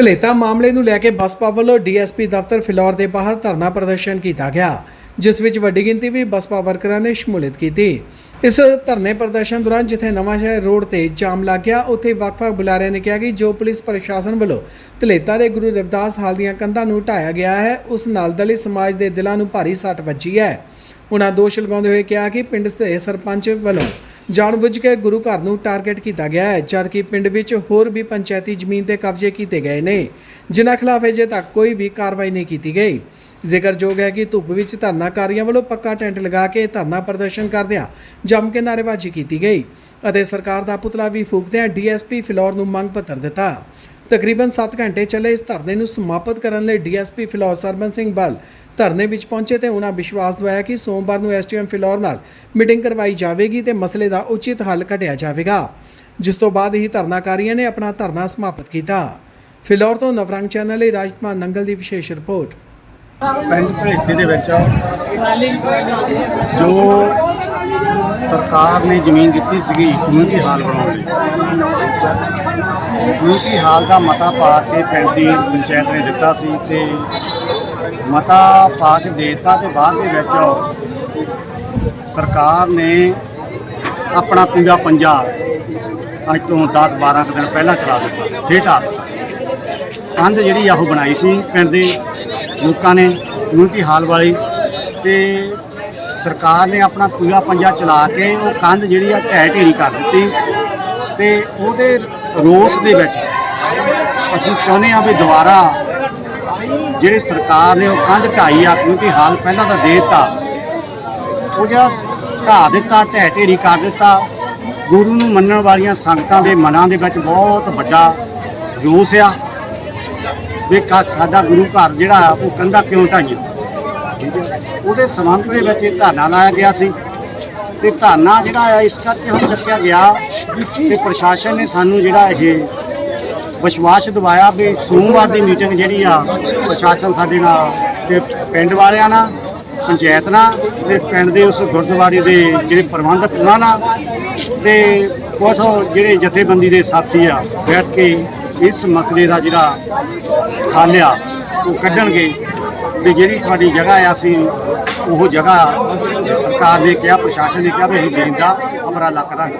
ਧਲੇਤਾ ਮਾਮਲੇ ਨੂੰ ਲੈ ਕੇ ਬਸਪਾ ਵੱਲੋਂ ਡੀਐਸਪੀ ਦਫ਼ਤਰ ਫਿਲੌਰ ਦੇ ਬਾਹਰ ਧਰਨਾ ਪ੍ਰਦਰਸ਼ਨ ਕੀਤਾ ਗਿਆ, ਜਿਸ ਵਿੱਚ ਵੱਡੀ ਗਿਣਤੀ ਵਿੱਚ ਬਸਪਾ ਵਰਕਰਾਂ ਨੇ ਸ਼ਮੂਲੀਅਤ ਕੀਤੀ। ਇਸ ਧਰਨੇ ਪ੍ਰਦਰਸ਼ਨ ਦੌਰਾਨ ਜਿੱਥੇ ਨਵਾਂਸ਼ਹਿਰ ਰੋਡ ਤੇ ਜਾਮ ਲੱਗ ਗਿਆ, ਉੱਥੇ ਵੱਖ-ਵੱਖ ਬੁਲਾਰਿਆਂ ਨੇ ਕਿਹਾ ਕਿ ਜੋ ਪੁਲਿਸ ਪ੍ਰਸ਼ਾਸਨ ਵੱਲੋਂ ਧਲੇਤਾ ਦੇ ਗੁਰੂ ਰਵਿਦਾਸ ਹਾਲ ਦੀਆਂ ਕੰਧਾਂ ਨੂੰ ਢਾਇਆ ਗਿਆ ਹੈ, ਉਸ ਨਾਲ ਦਲਿਤ ਸਮਾਜ ਦੇ ਦਿਲਾਂ ਨੂੰ ਭਾਰੀ ਸੱਟ ਵੱਜੀ ਹੈ। ਉਹਨਾਂ ਦੋਸ਼ ਲਗਾਉਂਦੇ ਹੋਏ ਕਿਹਾ ਕਿ ਪਿੰਡ ਦੇ ਸਰਪੰਚ ਵੱਲੋਂ ਜਾਣਬੁੱਝ ਕੇ ਗੁਰੂ ਘਰ ਨੂੰ ਟਾਰਗੇਟ ਕੀਤਾ ਗਿਆ ਹੈ, ਜਦਕਿ ਪਿੰਡ ਵਿੱਚ ਹੋਰ ਵੀ ਪੰਚਾਇਤੀ ਜ਼ਮੀਨ ਤੇ ਕਬਜ਼ੇ ਕੀਤੇ ਗਏ ਨੇ, ਜਿਨ੍ਹਾਂ ਖਿਲਾਫ ਅਜੇ ਤੱਕ ਕੋਈ ਵੀ ਕਾਰਵਾਈ ਨਹੀਂ ਕੀਤੀ ਗਈ। ਜ਼ਿਕਰਯੋਗ ਹੈ ਕਿ ਧੁੱਪ ਵਿੱਚ ਧਰਨਾਕਾਰੀਆਂ ਵੱਲੋਂ ਪੱਕਾ ਟੈਂਟ ਲਗਾ ਕੇ ਧਰਨਾ ਪ੍ਰਦਰਸ਼ਨ ਕਰਦਿਆਂ ਜੰਮ ਕੇ ਨਾਅਰੇਬਾਜ਼ੀ ਕੀਤੀ ਗਈ ਅਤੇ ਸਰਕਾਰ ਦਾ ਪੁਤਲਾ ਵੀ ਫੂਕਦਿਆਂ ਡੀਐਸਪੀ ਫਿਲੌਰ ਨੂੰ ਮੰਗ ਪੱਤਰ ਦਿੱਤਾ। ਤਕਰੀਬਨ 7 ਘੰਟੇ ਚੱਲੇ ਇਸ ਧਰਨੇ ਨੂੰ ਸਮਾਪਤ ਕਰਨ ਲਈ ਡੀਐਸਪੀ ਫਿਲੌਰ ਸਰਬਨ ਸਿੰਘ ਬਲ ਧਰਨੇ ਵਿੱਚ ਪਹੁੰਚੇ ਤੇ ਉਹਨਾਂ ਵਿਸ਼ਵਾਸ ਦਵਾਇਆ ਕਿ ਸੋਮਵਾਰ ਨੂੰ ਐਸਟੀਐਮ ਫਿਲੌਰ ਨਾਲ ਮੀਟਿੰਗ ਕਰਵਾਈ ਜਾਵੇਗੀ ਤੇ ਮਸਲੇ ਦਾ ਉਚਿਤ ਹੱਲ ਕੱਢਿਆ ਜਾਵੇਗਾ, ਜਿਸ ਤੋਂ ਬਾਅਦ ਹੀ ਧਰਨਾਕਾਰੀਆਂ ਨੇ ਆਪਣਾ ਧਰਨਾ ਸਮਾਪਤ ਕੀਤਾ। ਫਿਲੌਰ ਤੋਂ ਨਵਰੰਗ ਚੈਨਲ ਲਈ ਰਾਜਕੁਮਾਰ ਨੰਗਲ ਦੀ ਵਿਸ਼ੇਸ਼ ਰਿਪੋਰਟ। ਪਿੰਡ ਭਲੇਖੇ ਦੇ ਵਿੱਚ ਜੋ ਸਰਕਾਰ ਨੇ ਜ਼ਮੀਨ ਦਿੱਤੀ ਸੀਗੀ ਕਮਿਊਨਿਟੀ ਹਾਲ ਬਣਾਉਣ ਲਈ? ਕਮਿਊਨਿਟੀ ਹਾਲ ਦਾ ਮਤਾ ਪਾ ਕੇ ਪਿੰਡ ਦੀ ਪੰਚਾਇਤ ਨੇ ਦਿੱਤਾ ਸੀ ਤੇ ਮਤਾ ਪਾ ਕੇ ਦੇ ਦਿੱਤਾ ਤੇ ਬਾਅਦ ਦੇ ਵਿੱਚ ਸਰਕਾਰ ਨੇ ਆਪਣਾ ਪੂਰਾ ਪੰਜਾ ਅੱਜ ਤੋਂ 10 12 ਕੁ ਦਿਨ ਪਹਿਲਾਂ ਚਲਾ ਦਿੱਤਾ, ਫੇਰ ਕੰਧ ਜਿਹੜੀ ਆ ਉਹ ਬਣਾਈ ਸੀ ਪਿੰਡ ਦੇ ਲੋਕਾਂ ਨੇ ਕਮਿਊਨਿਟੀ ਹਾਲ ਵਾਲੀ। ਤੇ ਸਰਕਾਰ ਨੇ ਆਪਣਾ ਪੂਰਾ ਪੰਜਾ ਚਲਾ ਕੇ ਉਹ ਕੰਧ ਜਿਹੜੀ ਆ ਢਹਿ ਢੇਰੀ ਕਰ ਦਿੱਤੀ ਤੇ ਉਹਦੇ ਰੋਸ ਦੇ ਵਿੱਚ। ਅਸੀਂ ਚਾਹੁੰਦੇ ਆ ਵੀ ਦੁਬਾਰਾ ਜਿਹੜੀ ਸਰਕਾਰ ਨੇ ਉਹ ਕੰਧ ਢਾਈ ਆ, ਕਿਉਂਕਿ ਹਾਲ ਪਹਿਲਾਂ ਤਾਂ ਦੇ ਦਿੱਤਾ। ਉਹ ਜਿਹੜਾ ਢਾਹ ਦਿੱਤਾ, ਢਹਿ ਢੇਰੀ ਕਰ ਦਿੱਤਾ, ਗੁਰੂ ਨੂੰ ਮੰਨਣ ਵਾਲੀਆਂ ਸੰਗਤਾਂ ਦੇ ਮਨਾਂ ਦੇ ਵਿੱਚ ਬਹੁਤ ਵੱਡਾ ਰੋਸ ਆ। ਵੀ ਕਾ ਸਾਡਾ ਗੁਰੂ ਘਰ ਜਿਹੜਾ ਉਹ ਕੰਧਾ ਕਿਉਂ ਢਾਈਆਂ? ਉਹਦੇ ਸੰਬੰਧ ਦੇ ਵਿੱਚ ਇਹ ਧਰਨਾ ਲਾਇਆ ਗਿਆ ਸੀ। ਤੇ ਧਰਨਾ ਜਿਹੜਾ ਆ, ਇਸ ਕਰਕੇ ਹੁਣ ਚੱਕਿਆ ਗਿਆ ਕਿ ਪ੍ਰਸ਼ਾਸਨ ਨੇ ਸਾਨੂੰ ਜਿਹੜਾ ਇਹ ਵਿਸ਼ਵਾਸ ਦਿਵਾਇਆ ਵੀ ਸੋਮਵਾਰ ਦੀ ਮੀਟਿੰਗ ਜਿਹੜੀ ਆ, ਪ੍ਰਸ਼ਾਸਨ ਸਾਡੇ ਨਾਲ ਤੇ ਪਿੰਡ ਵਾਲਿਆਂ ਨਾਲ, ਪੰਚਾਇਤ ਨਾਲ ਤੇ ਪਿੰਡ ਦੇ ਉਸ ਗੁਰਦੁਆਰੇ ਦੇ ਜਿਹੜੇ ਪ੍ਰਬੰਧਕ ਉਹਨਾਂ ਨਾਲ ਤੇ ਕੁਝ ਜਿਹੜੇ ਜਥੇਬੰਦੀ ਦੇ ਸਾਥੀ ਆ, ਬੈਠ ਕੇ ਇਸ ਮਸਲੇ ਦਾ ਜਿਹੜਾ ਹੱਲ ਆ, ਉਹ ਕੱਢਣਗੇ ਵੀ ਜਿਹੜੀ ਤੁਹਾਡੀ ਜਗ੍ਹਾ ਆ, ਅਸੀਂ ਉਹ ਜਗ੍ਹਾ ਸਰਕਾਰ ਨੇ ਕਿਹਾ ਪ੍ਰਸ਼ਾਸਨ ਨੇ ਕਿਹਾ ਵੀ ਅਸੀਂ ਦੇਣ ਦਾ ਉਪਰਾਲਾ ਕਰਾਂਗੇ।